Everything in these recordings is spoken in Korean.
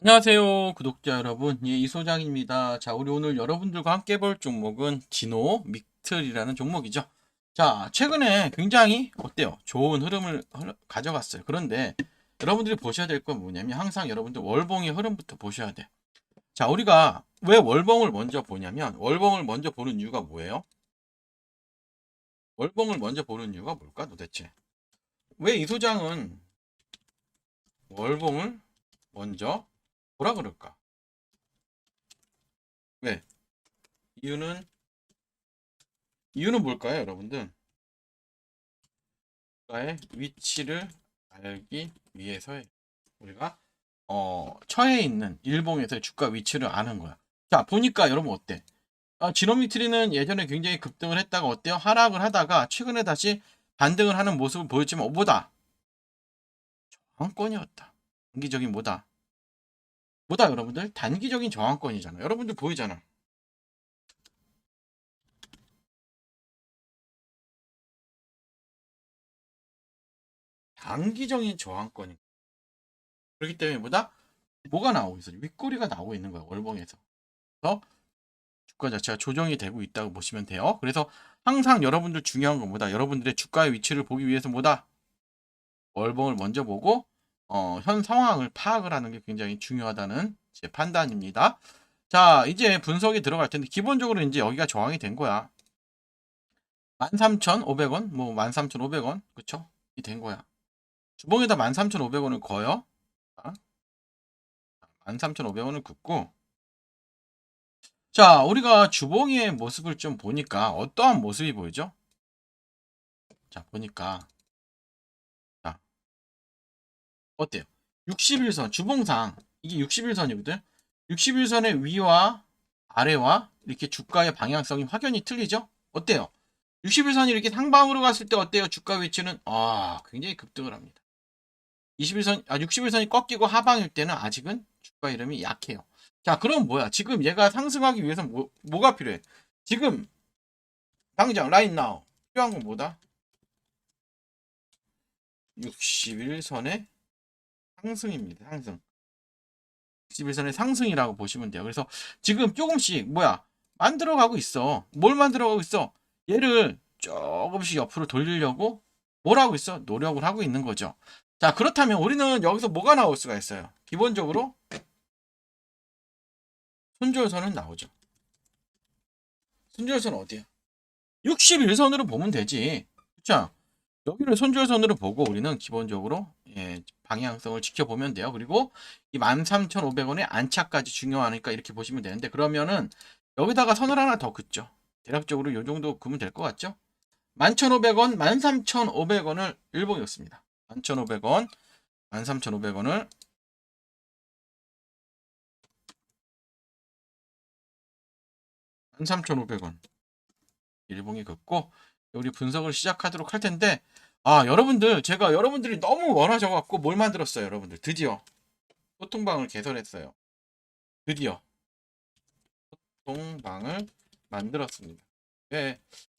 안녕하세요, 구독자 여러분. 예, 이소장입니다. 자, 우리 오늘 여러분들과 함께 볼 종목은 진호 믹틀이라는 종목이죠. 자, 최근에 굉장히 어때요? 좋은 흐름을 흐- 가져갔어요. 그런데 여러분들이 보셔야 될 건 뭐냐면 항상 여러분들 월봉의 흐름부터 보셔야 돼. 자, 우리가 왜 월봉을 먼저 보냐면 월봉을 먼저 보는 이유가 뭐예요? 월봉을 먼저 보는 이유가 뭘까 도대체? 왜 이소장은 월봉을 먼저 뭐라 그럴까? 왜? 이유는 이유는 뭘까요, 여러분들? 주가의 위치를 알기 위해서의 우리가 어 처해 있는 일봉에서의 주가 위치를 아는 거야. 자, 보니까 여러분 어때? 아, 지노미트리는 예전에 굉장히 급등을 했다가 어때요? 하락을 하다가 최근에 다시 반등을 하는 모습을 보였지만 어, 뭐다? 저항권이었다. 단기적인 뭐다? 뭐다 여러분들? 단기적인 저항권이잖아. 여러분들 보이잖아. 단기적인 저항권이. 그렇기 때문에 뭐다? 뭐가 나오고 있어? 윗꼬리가 나오고 있는 거야. 월봉에서. 그래서 주가 자체가 조정이 되고 있다고 보시면 돼요. 그래서 항상 여러분들 중요한 건 뭐다? 여러분들의 주가의 위치를 보기 위해서 뭐다? 월봉을 먼저 보고 어, 현 상황을 파악을 하는 게 굉장히 중요하다는 제 판단입니다. 자, 이제 분석이 들어갈 텐데 기본적으로 이제 여기가 저항이 된 거야. 13,500원, 뭐 13,500원, 그쵸? 이 된 거야. 주봉에다 13,500원을 거요. 13,500원을 긋고 자, 우리가 주봉의 모습을 좀 보니까 어떠한 모습이 보이죠? 자, 보니까 어때요? 61선, 주봉상 이게 61선이거든? 61선의 위와 아래와 이렇게 주가의 방향성이 확연히 틀리죠? 어때요? 61선이 이렇게 상방으로 갔을 때 어때요? 주가 위치는 아, 굉장히 급등을 합니다. 21선, 아, 61선이 꺾이고 하방일 때는 아직은 주가 이름이 약해요. 자, 그럼 뭐야? 지금 얘가 상승하기 위해서 뭐, 뭐가 필요해? 지금 당장 라인 나우 필요한 건 뭐다? 61선의 상승입니다. 상승. 61선의 상승이라고 보시면 돼요. 그래서 지금 조금씩 뭐야? 만들어가고 있어. 뭘 만들어가고 있어? 얘를 조금씩 옆으로 돌리려고 뭘 하고 있어? 노력을 하고 있는 거죠. 자, 그렇다면 우리는 여기서 뭐가 나올 수가 있어요? 기본적으로 손절선은 나오죠. 손절선 어디야? 61선으로 보면 되지. 그쵸? 여기를 손절선으로 보고 우리는 기본적으로 예, 방향성을 지켜보면 돼요. 그리고 이 13,500원의 안착까지 중요하니까 이렇게 보시면 되는데 그러면은 여기다가 선을 하나 더 긋죠. 대략적으로 이 정도 그으면 될 것 같죠? 11,500원, 13,500원을 일봉이 었습니다. 11,500원, 13,500원을 13,500원 일봉이 긋고 우리 분석을 시작하도록 할 텐데 아 여러분들 제가 여러분들이 너무 원하셔 갖고 뭘 만들었어요 여러분들? 드디어. 소통방을 개설했어요. 드디어. 소통방을 만들었습니다. 예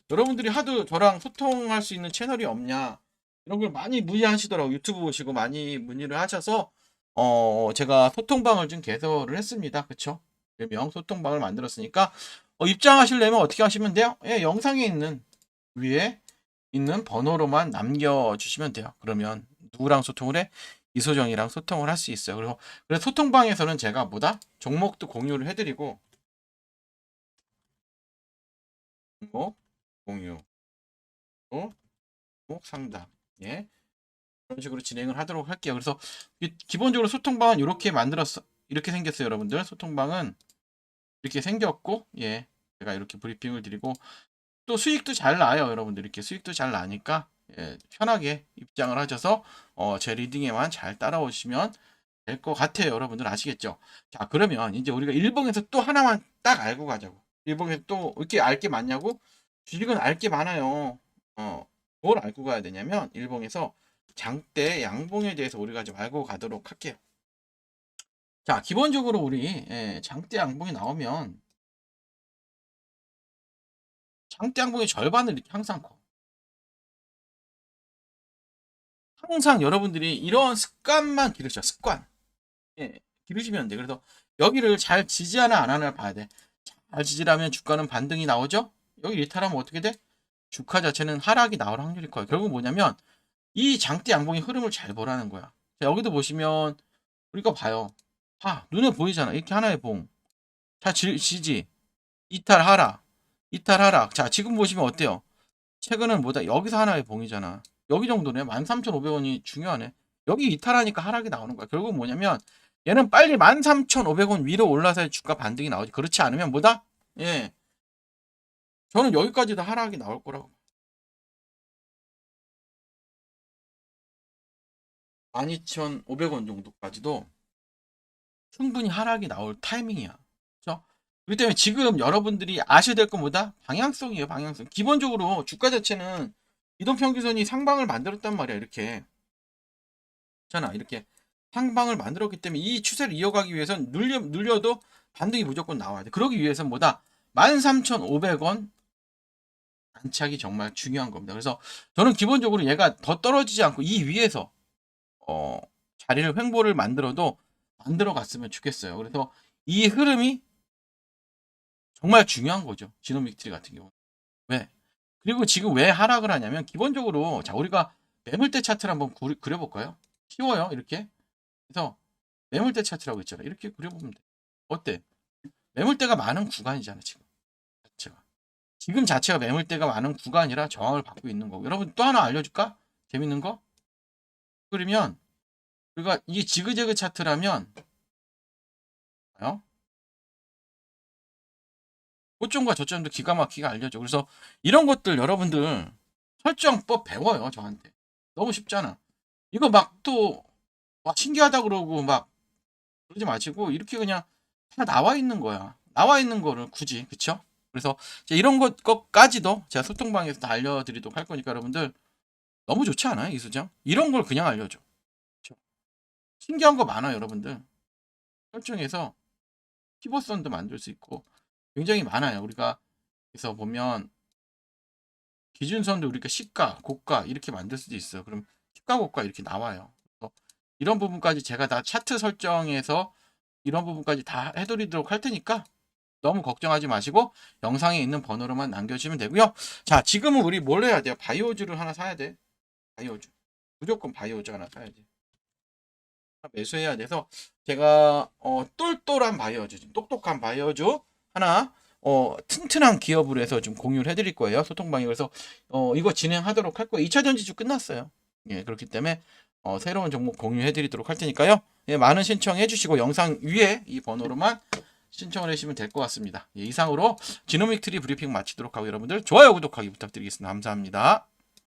여러분들이 하도 저랑 소통할 수 있는 채널이 없냐? 이런 걸 많이 문의하시더라고. 유튜브 보시고 많이 문의를 하셔서 어 제가 소통방을 좀 개설을 했습니다. 그쵸? 일명 소통방을 만들었으니까. 어, 입장하시려면 어떻게 하시면 돼요? 예, 영상에 있는 위에 있는 번호로만 남겨주시면 돼요. 그러면 누구랑 소통을 해? 이소정이랑 소통을 할 수 있어요. 그리고 그래서 소통방에서는 제가 뭐다? 종목도 공유를 해드리고 종목 공유 또 종목 상담 예 그런 식으로 진행을 하도록 할게요. 그래서 이- 기본적으로 소통방은 이렇게 만들었어 이렇게 생겼어요, 여러분들. 소통방은 이렇게 생겼고 예 제가 이렇게 브리핑을 드리고 또 수익도 잘 나요 여러분들. 이렇게 수익도 잘 나니까 예, 편하게 입장을 하셔서 어, 제 리딩에만 잘 따라오시면 될 것 같아요 여러분들 아시겠죠? 자 그러면 이제 우리가 일봉에서 또 하나만 딱 알고 가자고. 일봉에서 또 이렇게 알 게 많냐고? 주식은 알 게 많아요. 어 뭘 알고 가야 되냐면 일봉에서 장대 양봉에 대해서 우리가 좀 알고 가도록 할게요. 자, 기본적으로 우리 예, 장대 양봉이 나오면 장대 양봉의 절반을 이렇게 항상 커. 항상 여러분들이 이런 습관만 기르죠. 습관. 예, 기르시면 돼. 그래서 여기를 잘 지지하나 안 하나 봐야 돼. 잘 지지하면 주가는 반등이 나오죠. 여기 이탈하면 어떻게 돼? 주가 자체는 하락이 나올 확률이 커요. 결국 뭐냐면 이 장대 양봉의 흐름을 잘 보라는 거야. 자, 여기도 보시면 우리가 봐요. 아, 눈에 보이잖아. 이렇게 하나의 봉. 자, 지, 지지. 이탈 하락. 이탈 하락. 자, 지금 보시면 어때요? 최근은 뭐다? 여기서 하나의 봉이잖아. 여기 정도네. 13,500원이 중요하네. 여기 이탈하니까 하락이 나오는 거야. 결국 뭐냐면 얘는 빨리 13,500원 위로 올라서 주가 반등이 나오지. 그렇지 않으면 뭐다? 예. 저는 여기까지도 하락이 나올 거라고. 12,500원 정도까지도 충분히 하락이 나올 타이밍이야. 그렇기 때문에 지금 여러분들이 아셔야 될건 뭐다? 방향성이에요, 방향성. 기본적으로 주가 자체는 이동평균선이 상방을 만들었단 말이야, 이렇게. 잖아, 이렇게. 상방을 만들었기 때문에 이 추세를 이어가기 위해선 눌려, 눌려도 반등이 무조건 나와야 돼. 그러기 위해선 뭐다? 13,500원 안착이 정말 중요한 겁니다. 그래서 저는 기본적으로 얘가 더 떨어지지 않고 이 위에서 어, 자리를 횡보를 만들어도 만들어 갔으면 좋겠어요. 그래서 이 흐름이 정말 중요한 거죠. 지노믹 트리 같은 경우. 왜? 그리고 지금 왜 하락을 하냐면 기본적으로 자 우리가 매물대 차트를 한번 구리- 그려볼까요? 쉬워요. 이렇게. 그래서 매물대 차트라고 있잖아요. 이렇게 그려보면 돼. 어때? 매물대가 많은 구간이잖아 지금. 자체가. 지금 자체가 매물대가 많은 구간이라 저항을 받고 있는 거고. 여러분 또 하나 알려줄까? 재밌는 거? 그러면 우리가 이게 지그재그 차트라면 요 고점과 저점도 기가 막히게 알려줘. 그래서 이런 것들 여러분들 설정법 배워요 저한테. 너무 쉽잖아. 이거 막또 신기하다 그러고 막 그러지 마시고 이렇게 그냥 다 나와 있는 거야. 나와 있는 거를 굳이 그쵸? 그래서 이런 것 것까지도 제가 소통방에서 다 알려드리도록 할 거니까 여러분들 너무 좋지 않아요 이 수정? 이런 걸 그냥 알려줘. 그쵸? 신기한 거 많아요 여러분들. 설정해서 키보선도 만들 수 있고 굉장히 많아요. 우리가 그래서 보면 기준선도 우리가 시가, 고가 이렇게 만들 수도 있어요. 그럼 시가, 고가 이렇게 나와요. 이런 부분까지 제가 다 차트 설정해서 이런 부분까지 다 해드리도록 할 테니까 너무 걱정하지 마시고 영상에 있는 번호로만 남겨주시면 되고요. 자, 지금은 우리 뭘 해야 돼요? 바이오주를 하나 사야 돼. 바이오주. 무조건 바이오주 하나 사야지. 매수해야 돼서 제가 어, 똘똘한 바이오주, 좀 똑똑한 바이오주 하나 어, 튼튼한 기업으로 해서 좀 공유를 해드릴 거예요. 소통방에 그래서 어, 이거 진행하도록 할 거예요. 2차 전지주 끝났어요. 예, 그렇기 때문에 어, 새로운 종목 공유해드리도록 할 테니까요. 예, 많은 신청해 주시고 영상 위에 이 번호로만 신청을 해주시면 될 것 같습니다. 예, 이상으로 지노믹 트리 브리핑 마치도록 하고 여러분들 좋아요 구독하기 부탁드리겠습니다. 감사합니다.